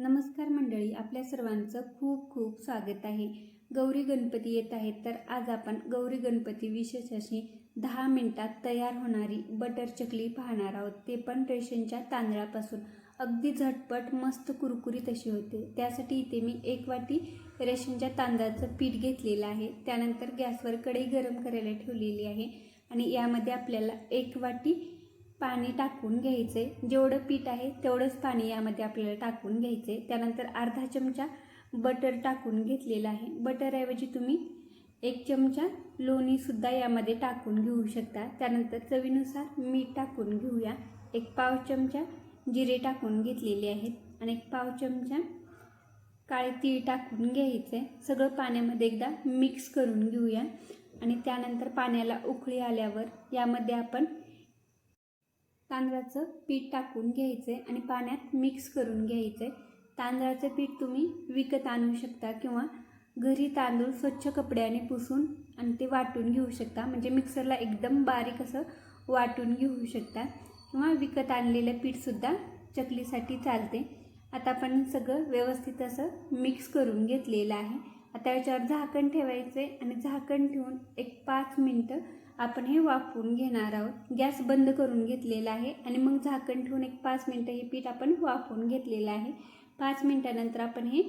नमस्कार मंडळी आपल्या सर्वांचं खूप खूप स्वागत आहे. गौरी गणपती येत आहेत तर आज आपण गौरी गणपती विशेष अशी दहा मिनिटात तयार होणारी बटर चकली पाहणार आहोत. ते पण रेशनच्या तांदळापासून. अगदी झटपट मस्त कुरकुरीत अशी होते. त्यासाठी इथे मी एक वाटी रेशनच्या तांदळाचं पीठ घेतलेलं आहे. त्यानंतर गॅसवर कढई गरम करायला ठेवलेली आहे आणि यामध्ये आपल्याला एक वाटी पाणी टाकून घ्यायचे. जेवढं पीठ आहे तेवढंच पाणी यामध्ये आपल्याला टाकून घ्यायचे. त्यानंतर अर्धा चमचा बटर टाकून घेतलेला आहे. बटरऐवजी तुम्ही एक चमचा लोणीसुद्धा यामध्ये टाकून घेऊ शकता. त्यानंतर चवीनुसार मीठ टाकून घेऊया. एक पाव चमचा जिरे टाकून घेतलेले आहेत आणि एक पाव चमचा काळे तीळ टाकून घ्यायचे. सगळं पाण्यामध्ये एकदा मिक्स करून घेऊया. आणि त्यानंतर पाण्याला उकळी आल्यावर यामध्ये आपण तांदळाचं पीठ टाकून घ्यायचं आहे आणि पाण्यात मिक्स करून घ्यायचं. आहे तांदळाचं पीठ तुम्ही विकत आणू शकता किंवा घरी तांदूळ स्वच्छ कपड्याने पुसून आणि ते वाटून घेऊ शकता. म्हणजे मिक्सरला एकदम बारीक असं वाटून घेऊ शकता. किंवा विकत आणलेलं पीठसुद्धा चकलीसाठी चालते. आता आपण सगळं व्यवस्थित असं मिक्स करून घेतलेलं आहे. आता याच्यावर झाकण ठेवायचं आहे आणि झाकण ठेवून एक पाच मिनटं आपण हे वाफवून घेणार आहोत. गॅस बंद करून घेतलेला आहे आणि मग झाकण ठेवून एक पाच मिनटं हे पीठ आपण वाफवून घेतलेलं आहे. पाच मिनटानंतर आपण हे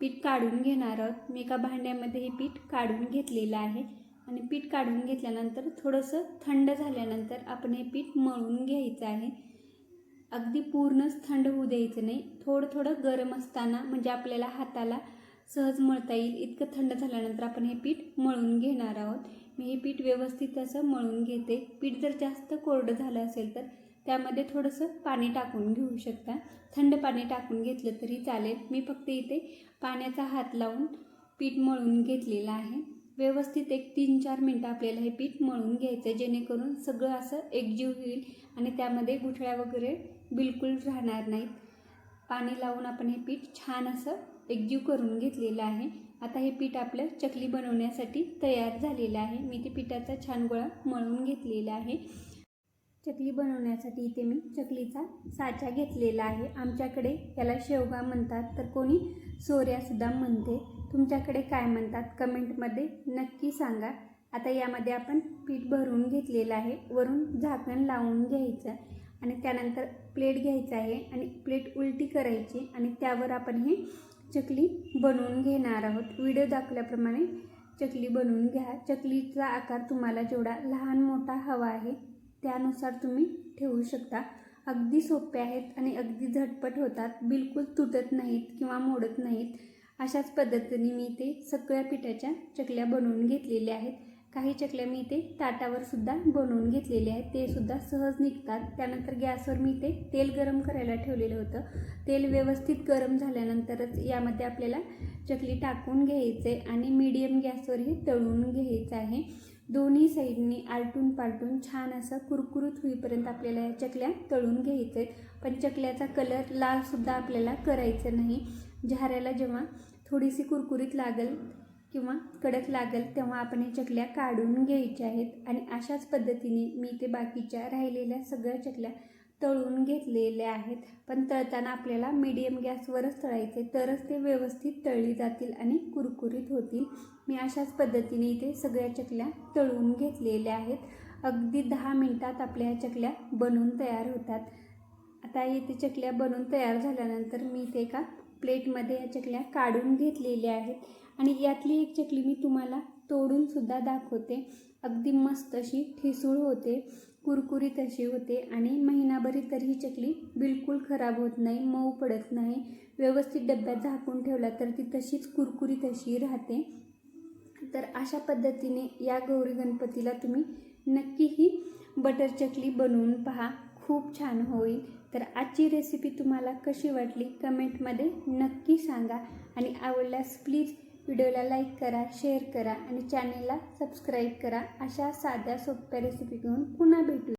पीठ काढून घेणार आहोत. मी एका भांड्यामध्ये हे पीठ काढून घेतलेलं आहे. आणि पीठ काढून घेतल्यानंतर थोडंसं थंड झाल्यानंतर आपण हे पीठ मळून घ्यायचं आहे. अगदी पूर्णच थंड होऊ द्यायचं नाही. थोडं थोडं गरम असताना म्हणजे आपल्याला हाताला सहज मळता येईल. इतकं थंड झाल्यानंतर आपण हे पीठ मळून घेणार आहोत. मी हे पीठ व्यवस्थित असं मळून घेते. पीठ जर जास्त कोरडं झालं असेल तर त्यामध्ये थोडंसं पाणी टाकून घेऊ शकता. थंड पाणी टाकून घेतलं तरी चालेल. मी फक्त इथे पाण्याचा हात लावून पीठ मळून घेतलेलं आहे. व्यवस्थित एक तीन चार मिनटं आपल्याला हे पीठ मळून घ्यायचं आहे जेणेकरून सगळं असं एकजीव होईल आणि त्यामध्ये गुठळ्या वगैरे बिलकुल राहणार नाहीत. पाणी लावून आपण हे पीठ छान असं एकजीव करून घेतलेलं आहे. आता हे पीठ आपलं चकली बनवण्यासाठी तयार झालेलं आहे. मी ते पिठाचा छान गोळा मळून घेतलेला आहे. चकली बनवण्यासाठी इथे मी चकलीचा साचा घेतलेला आहे. आमच्याकडे याला शेवगा म्हणतात. तर कोणी सोऱ्यासुद्धा म्हणते. तुमच्याकडे काय म्हणतात कमेंटमध्ये नक्की सांगा. आता यामध्ये आपण पीठ भरून घेतलेलं आहे. वरून झाकण लावून घ्यायचं आणि त्यानंतर प्लेट घ्यायचं आहे आणि प्लेट उलटी करायची आणि त्यावर आपण हे चकली बनवून घेणार आहोत. व्हिडिओ दाखवल्याप्रमाणे चकली बनवून घ्या. चकलीचा आकार तुम्हाला जेवढा लहान मोठा हवा आहे त्यानुसार तुम्ही ठेवू शकता. अगदी सोपे आहेत आणि अगदी झटपट होतात. बिलकुल तुटत नाहीत किंवा मोडत नाहीत. अशाच पद्धतीने मी ते सगळ्या पिठाच्या चकल्या बनवून घेतलेल्या आहेत. काही चकल्या मी इथे ताटावर सुद्धा बनवून घेतलेले आहेत. ते सुद्धा सहज निघतात. त्यानंतर गॅसवर मी ते तेल गरम करायला ठेवलेलं होतं. तेल व्यवस्थित गरम झाल्यानंतरच यामध्ये आपल्याला चकली टाकून घ्यायचे आणि मीडियम गॅसवर हे तळून घ्यायचं आहे. दोन्ही साईडनी आलटून पालटून छान असं कुरकुरीत होईपर्यंत आपल्याला या चकल्या तळून घ्यायचे पण चकल्याचा कलर लालसुद्धा आपल्याला करायचं नाही. झाऱ्याला जेव्हा थोडीशी कुरकुरीत लागेल किंवा कडक लागेल तेव्हा आपण हे चकल्या काढून घ्यायच्या आहेत. आणि अशाच पद्धतीने मी ते बाकीच्या राहिलेल्या सगळ्या चकल्या तळून घेतलेल्या आहेत. पण तळताना आपल्याला मीडियम गॅसवरच तळायचे तरच ते व्यवस्थित तळली जातील आणि कुरकुरीत होतील. मी अशाच पद्धतीने इथे सगळ्या चकल्या तळून घेतलेल्या आहेत. अगदी दहा मिनटात आपल्या ह्या चकल्या बनवून तयार होतात. आता इथे चकल्या बनवून तयार झाल्यानंतर मी ते एका प्लेटमध्ये या चकल्या काढून घेतलेल्या आहेत. आणि यातली एक चकली मी तुम्हाला तोडूनसुद्धा दाखवते. अगदी मस्त अशी ठिसूळ होते कुरकुरीत अशी होते आणि महिनाभरी तर ही चकली बिलकुल खराब होत नाही मऊ पडत नाही. व्यवस्थित डब्यात झाकून ठेवला तर ती तशीच कुरकुरीत अशी राहते. तर अशा पद्धतीने या गौरी गणपतीला तुम्ही नक्की ही बटर चकली बनवून पहा. खूप छान होईल. तर आजची रेसिपी तुम्हाला कशी वाटली? कमेंटमध्ये नक्की सांगा. आणि आवडल्यास प्लीज व्हिडिओला लाईक करा शेअर करा आणि चॅनेलला सबस्क्राईब करा. अशा साध्या सोप्या रेसिपी घेऊन पुन्हा भेटू.